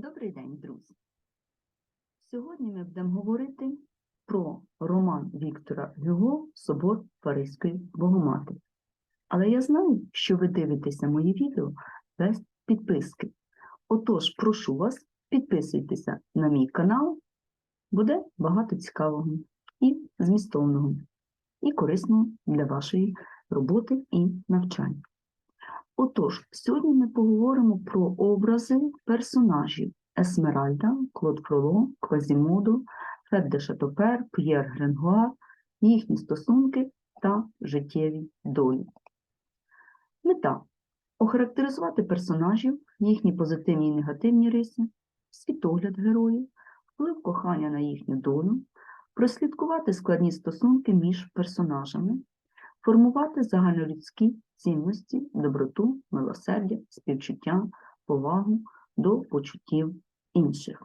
Добрий день, друзі! Сьогодні ми будемо говорити про роман Віктора Гюго Собор Паризької Богоматері. Але я знаю, що ви дивитеся мої відео без підписки. Отож, прошу вас, підписуйтеся на мій канал, буде багато цікавого і змістовного, і корисного для вашої роботи і навчання. Отож, сьогодні ми поговоримо про образи персонажів Есмеральда, Клод Фроло, Квазімоду, Феб де Шатопер, П'єр Гренгуар, їхні стосунки та життєві долі. Мета охарактеризувати персонажів, їхні позитивні і негативні риси, світогляд героїв, вплив кохання на їхню долю, прослідкувати складні стосунки між персонажами, формувати загальнолюдські цінності, доброту, милосердя, співчуття, повагу до почуттів інших.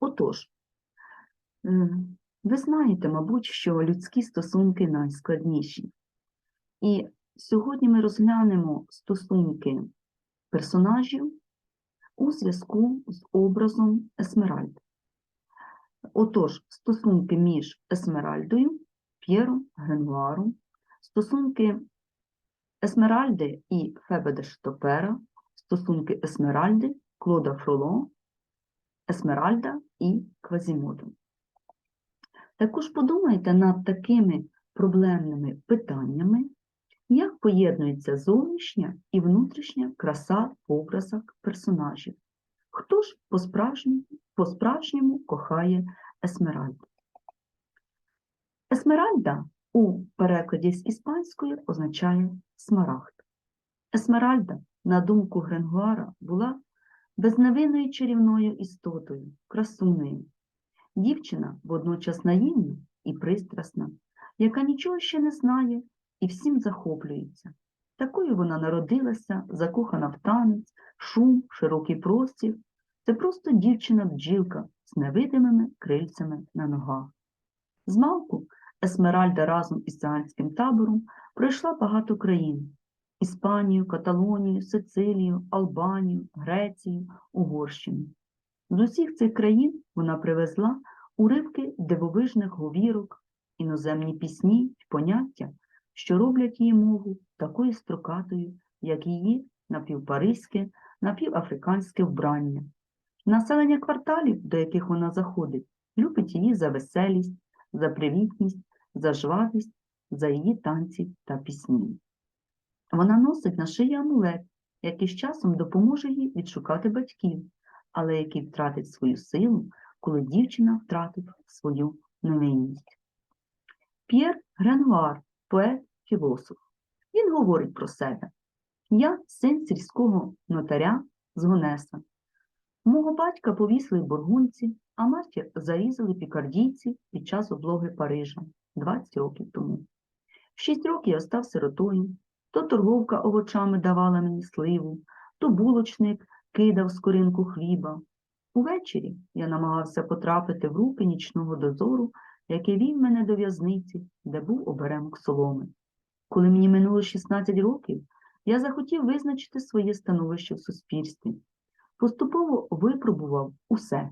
Отож, ви знаєте, мабуть, що людські стосунки найскладніші. І сьогодні ми розглянемо стосунки персонажів у зв'язку з образом Есмеральди. Отож, стосунки між Есмеральдою, П'єром, Гренуаром, стосунки Есмеральди і Фебе де Штопера, стосунки Есмеральди, Клода Фроло, Есмеральда і Квазімоду. Також подумайте над такими проблемними питаннями, як поєднується зовнішня і внутрішня краса в персонажів. Хто ж по-справжньому по кохає Есмеральду? Есмеральда у перекладі з іспанської означає смарагд. Есмеральда, на думку Гренгуара, була безневинною чарівною істотою, красунею. Дівчина водночас наївна і пристрасна, яка нічого ще не знає і всім захоплюється. Такою вона народилася, закохана в танець, шум, широкий простір. Це просто дівчина-бджілка з невидимими крильцями на ногах. Змалку Есмеральда разом із циганським табором пройшла багато країн Іспанію, Каталонію, Сицилію, Албанію, Грецію, Угорщину. З усіх цих країн вона привезла уривки дивовижних говірок, іноземні пісні й поняття, що роблять її мову такою строкатою, як її напівпариське, напівафриканське вбрання. Населення кварталів, до яких вона заходить, любить її за веселість, за привітність, за жвавість, за її танці та пісні. Вона носить на шиї амулет, який з часом допоможе їй відшукати батьків, але який втратить свою силу, коли дівчина втратить свою невинність. П'єр Гренгуар, поет, філософ. Він говорить про себе. Я син сільського нотаря з Гонеса. Мого батька повісили бургунці, а матір зарізали пікардійці під час облоги Парижа 20 років тому. В 6 років я став сиротою, то торговка овочами давала мені сливу, то булочник кидав скоринку хліба. Увечері я намагався потрапити в руки нічного дозору, який вів мене до в'язниці, де був оберемок соломи. Коли мені минуло 16 років, я захотів визначити своє становище в суспільстві. Поступово випробував усе.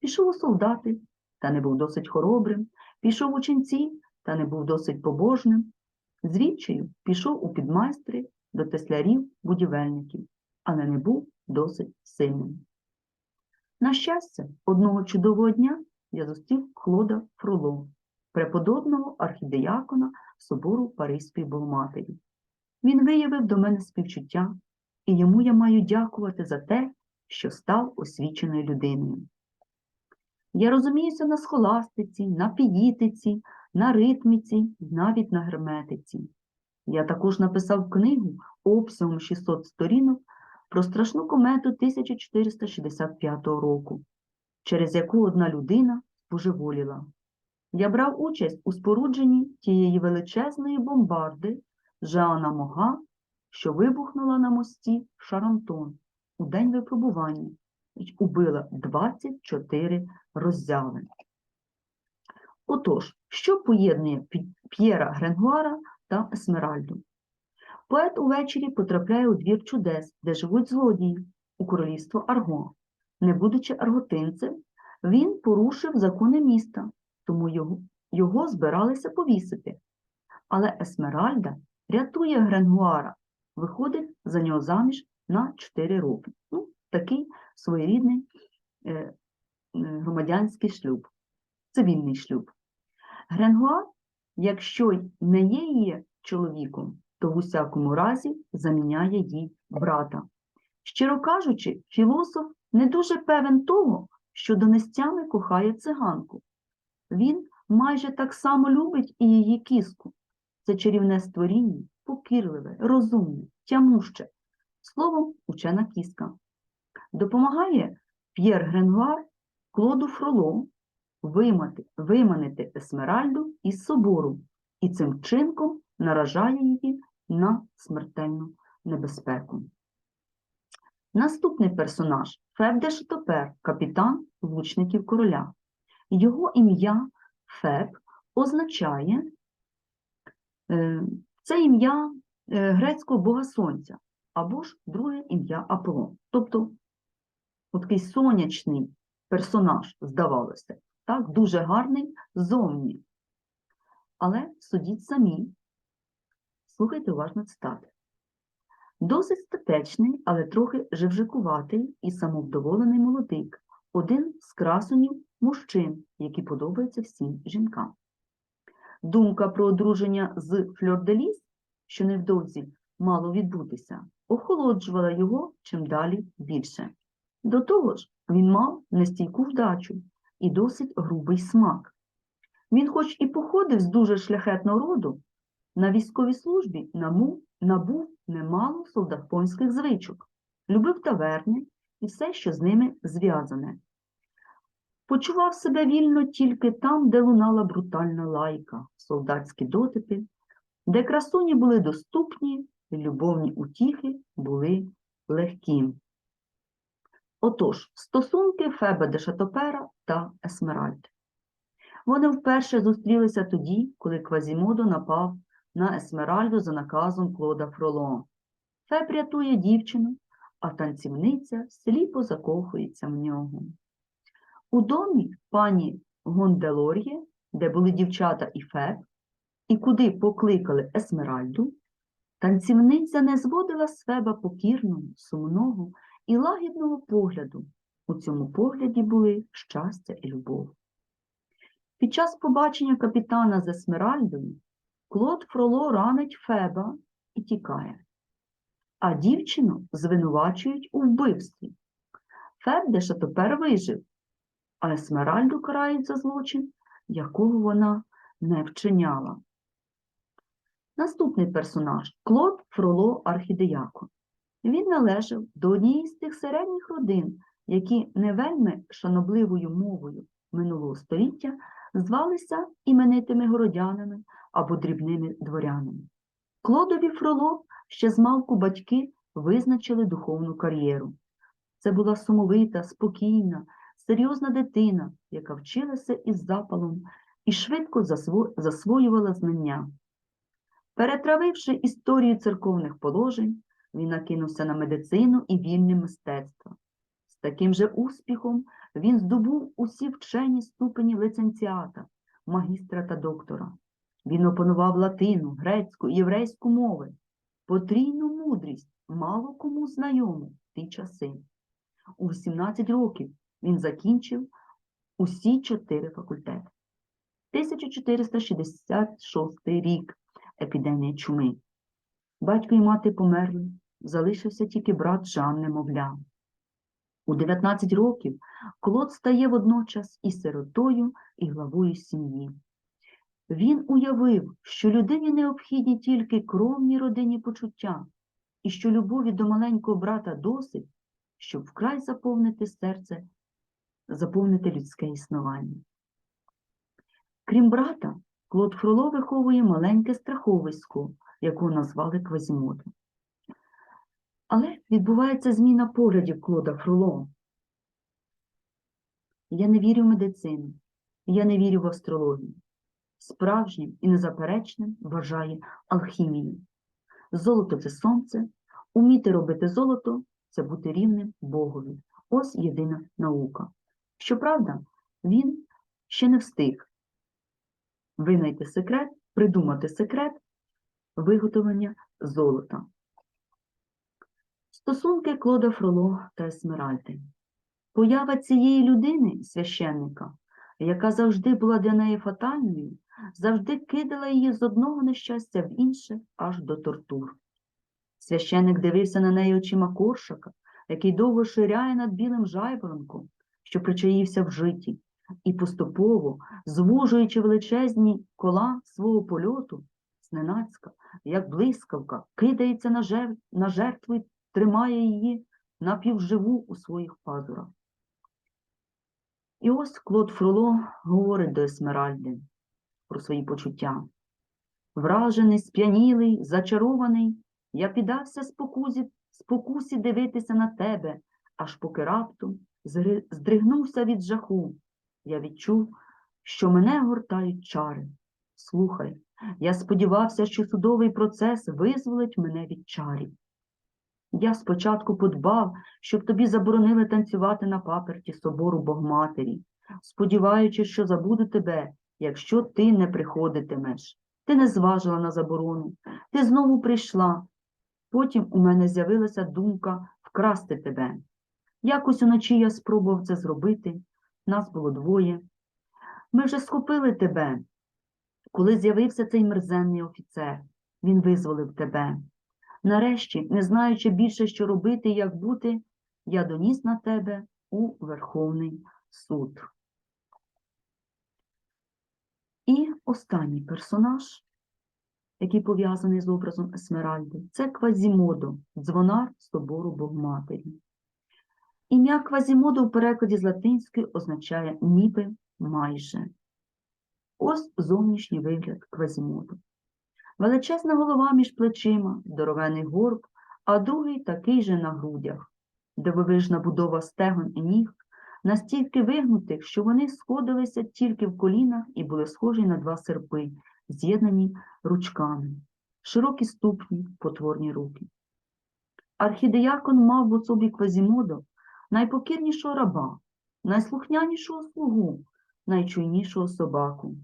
Пішов у солдати, та не був досить хоробрим, пішов у ченці, та не був досить побожним. Звідчаю пішов у підмайстри до теслярів будівельників, але не був досить сильним. На щастя, одного чудового дня я зустрів Клода Фроло, преподобного архідеякона собору Паризької Богоматері. Він виявив до мене співчуття, і йому я маю дякувати за те, що став освіченою людиною. Я розуміюся на схоластиці, на піїтиці, на ритміці, навіть на герметиці. Я також написав книгу обсягом 600 сторінок про страшну комету 1465 року, через яку одна людина споживоліла. Я брав участь у спорудженні тієї величезної бомбарди Жана Мога, що вибухнула на мості Шарантон у день випробування і убила 24 роззяви. Отож, що поєднує П'єра Гренгуара та Есмеральду? Поет увечері потрапляє у двір чудес, де живуть злодії. у королівство Арго. Не будучи арготинцем, він порушив закони міста, тому його, його збиралися повісити. Але Есмеральда рятує Гренгуара, виходить за нього заміж на 4 роки. Ну, такий своєрідний е, е, громадянський шлюб, цивільний шлюб. Гренгуар, якщо не є її чоловіком, то в усякому разі заміняє їй брата. Щиро кажучи, філософ не дуже певен того, що донестями кохає циганку. Він майже так само любить і її кіску. Це чарівне створіння, покірливе, розумне, тямуще. Словом, учена кіска. Допомагає П'єр Гренгуар Клоду Фроло вимати, виманити Есмеральду із собору і цим чинком наражає її на смертельну небезпеку. Наступний персонаж Феб де капітан лучників короля. Його ім'я Феб означає е, це ім'я е, грецького бога сонця, або ж друге ім'я Аполлон. Тобто такий сонячний персонаж, здавалося, так, дуже гарний зовні. Але судіть самі, слухайте уважно цитати. Досить статечний, але трохи живжикуватий і самовдоволений молодик, один з красунів мужчин, які подобаються всім жінкам. Думка про одруження з Фльорделіс, що невдовзі мало відбутися, охолоджувала його чим далі більше. До того ж, він мав нестійку вдачу і досить грубий смак. Він, хоч і походив з дуже шляхетного роду, на військовій службі набув немало солдатпонських звичок, любив таверни і все, що з ними зв'язане. Почував себе вільно тільки там, де лунала брутальна лайка, солдатські дотипи, де красуні були доступні, любовні утіхи були легкі. Отож, стосунки Феба де Шатопера та Есмеральд. Вони вперше зустрілися тоді, коли Квазімодо напав на Есмеральду за наказом Клода Фроло. Феб рятує дівчину, а танцівниця сліпо закохується в нього. У домі пані Гонделор'є, де були дівчата і Феб, і куди покликали Есмеральду, танцівниця не зводила з Феба покірного, сумного і лагідного погляду. У цьому погляді були щастя і любов. Під час побачення капітана з Есмеральдою Клод Фроло ранить Феба і тікає, а дівчину звинувачують у вбивстві. Феб тепер вижив, а Есмеральду карають за злочин, якого вона не вчиняла. Наступний персонаж Клод Фроло Архідеяко. Він належав до однієї з тих середніх родин, які не вельми шанобливою мовою минулого століття звалися іменитими городянами або дрібними дворянами. Клодові Фроло ще з малку батьки визначили духовну кар'єру. Це була сумовита, спокійна, серйозна дитина, яка вчилася із запалом і швидко засво... засвоювала знання. Перетравивши історію церковних положень, він накинувся на медицину і вільне мистецтво. З таким же успіхом він здобув усі вчені ступені лицензіата, магістра та доктора. Він опанував латину, грецьку і єврейську мови, потрійну мудрість, мало кому знайому в ті часи. У 18 років він закінчив усі чотири факультети. 1466 рік епідемія чуми. Батько і мати померли, залишився тільки брат Жан немовля. У 19 років Клод стає водночас і сиротою, і главою сім'ї. Він уявив, що людині необхідні тільки кровні родинні почуття, і що любові до маленького брата досить, щоб вкрай заповнити серце, заповнити людське існування. Крім брата, Клод Фроло виховує маленьке страховисько, яку назвали Квазімодом. Але відбувається зміна поглядів Клода Фроло. Я не вірю в медицину, я не вірю в астрологію. Справжнім і незаперечним вважає алхімію. Золото це сонце, уміти робити золото це бути рівним Богові. Ось єдина наука. Щоправда, він ще не встиг винайти секрет, придумати секрет виготовлення золота. Стосунки Клода Фроло та Есмеральди. Поява цієї людини, священника, яка завжди була для неї фатальною, завжди кидала її з одного нещастя в інше аж до тортур. Священник дивився на неї очима коршака, який довго ширяє над білим жайворонком, що причаївся в житті, і поступово, звужуючи величезні кола свого польоту, зненацька, як блискавка, кидається на, жертв, на жертву тримає її напівживу у своїх пазурах. І ось Клод Фроло говорить до Есмеральди про свої почуття. Вражений, сп'янілий, зачарований, я піддався спокусі, спокусі дивитися на тебе, аж поки раптом здригнувся від жаху. Я відчув, що мене гортають чари. Слухай, я сподівався, що судовий процес визволить мене від чарів. Я спочатку подбав, щоб тобі заборонили танцювати на паперті собору Богматері, сподіваючись, що забуду тебе, якщо ти не приходитимеш. Ти не зважила на заборону, ти знову прийшла. Потім у мене з'явилася думка вкрасти тебе. Якось уночі я спробував це зробити, нас було двоє. Ми вже схопили тебе. Коли з'явився цей мерзенний офіцер, він визволив тебе. Нарешті, не знаючи більше, що робити і як бути, я доніс на тебе у Верховний суд. І останній персонаж, який пов'язаний з образом Есмеральди, це Квазімодо, дзвонар собору Богматері. Ім'я Квазімодо в перекладі з латинської означає ніби майже. Ось зовнішній вигляд Квазімоду. Величезна голова між плечима, здоровений горб, а другий такий же на грудях, дивовижна будова стегон і ніг, настільки вигнутих, що вони сходилися тільки в колінах і були схожі на два серпи, з'єднані ручками, широкі ступні, потворні руки. Архідеякон мав в особі Квазімодо найпокірнішого раба, найслухнянішого слугу, найчуйнішого собаку.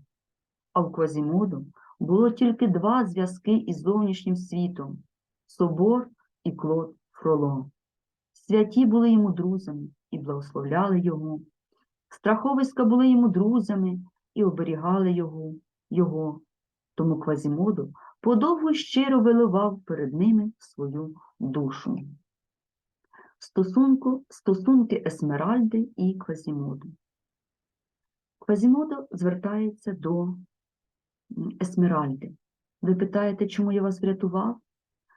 А в Квазімоду було тільки два зв'язки із зовнішнім світом собор і Клод Фроло. Святі були йому друзями і благословляли його. Страховиська були йому друзями і оберігали його, його. Тому Квазімоду подовго щиро виливав перед ними свою душу. Стосунку, стосунки Есмеральди і Квазімоду. Квазімодо звертається до Есмеральди. Ви питаєте, чому я вас врятував?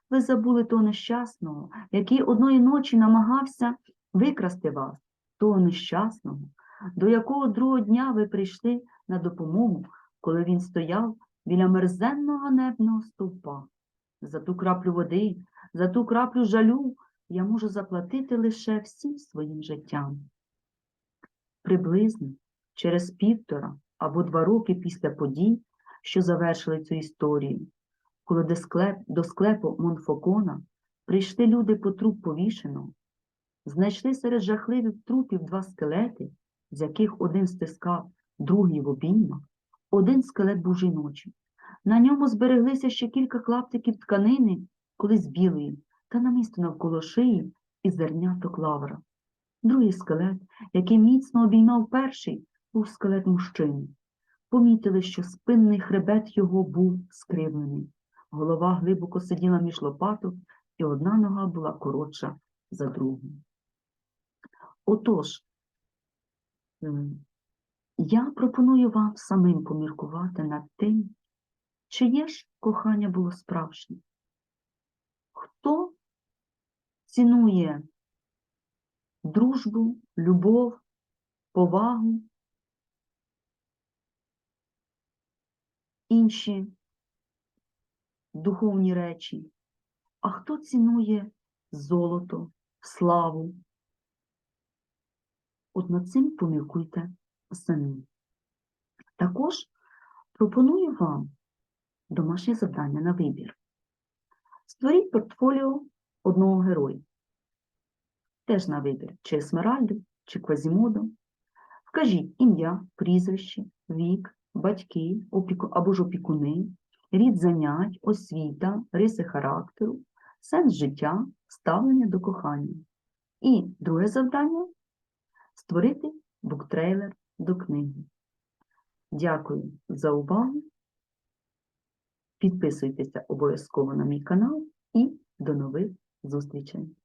Ви забули того нещасного, який одної ночі намагався викрасти вас, того нещасного, до якого другого дня ви прийшли на допомогу, коли він стояв біля мерзенного ганебного стовпа. За ту краплю води, за ту краплю жалю я можу заплатити лише всім своїм життям. Приблизно через півтора або два роки після подій, що завершили цю історію, коли до, склеп, до склепу Монфокона прийшли люди по труп повішеного, знайшли серед жахливих трупів два скелети, з яких один стискав, другий в обіймах, один скелет був жіночий. На ньому збереглися ще кілька клаптиків тканини, колись білої, та намисто навколо шиї і зерняток лавра. Другий скелет, який міцно обіймав перший, був скелет мужчини. Помітили, що спинний хребет його був скривлений. Голова глибоко сиділа між лопаток, і одна нога була коротша за другу. Отож, я пропоную вам самим поміркувати над тим, чиє ж кохання було справжнє. Хто цінує дружбу, любов, повагу, інші духовні речі, а хто цінує золото, славу? От над цим поміркуйте самі. Також пропоную вам домашнє завдання на вибір. Створіть портфоліо одного героя. теж на вибір, чи Есмеральду, чи Квазімоду. Вкажіть ім'я, прізвище, вік, батьки або ж опікуни, рід занять, освіта, риси характеру, сенс життя, ставлення до кохання. І друге завдання створити буктрейлер до книги. Дякую за увагу. Підписуйтеся обов'язково на мій канал і до нових зустрічей!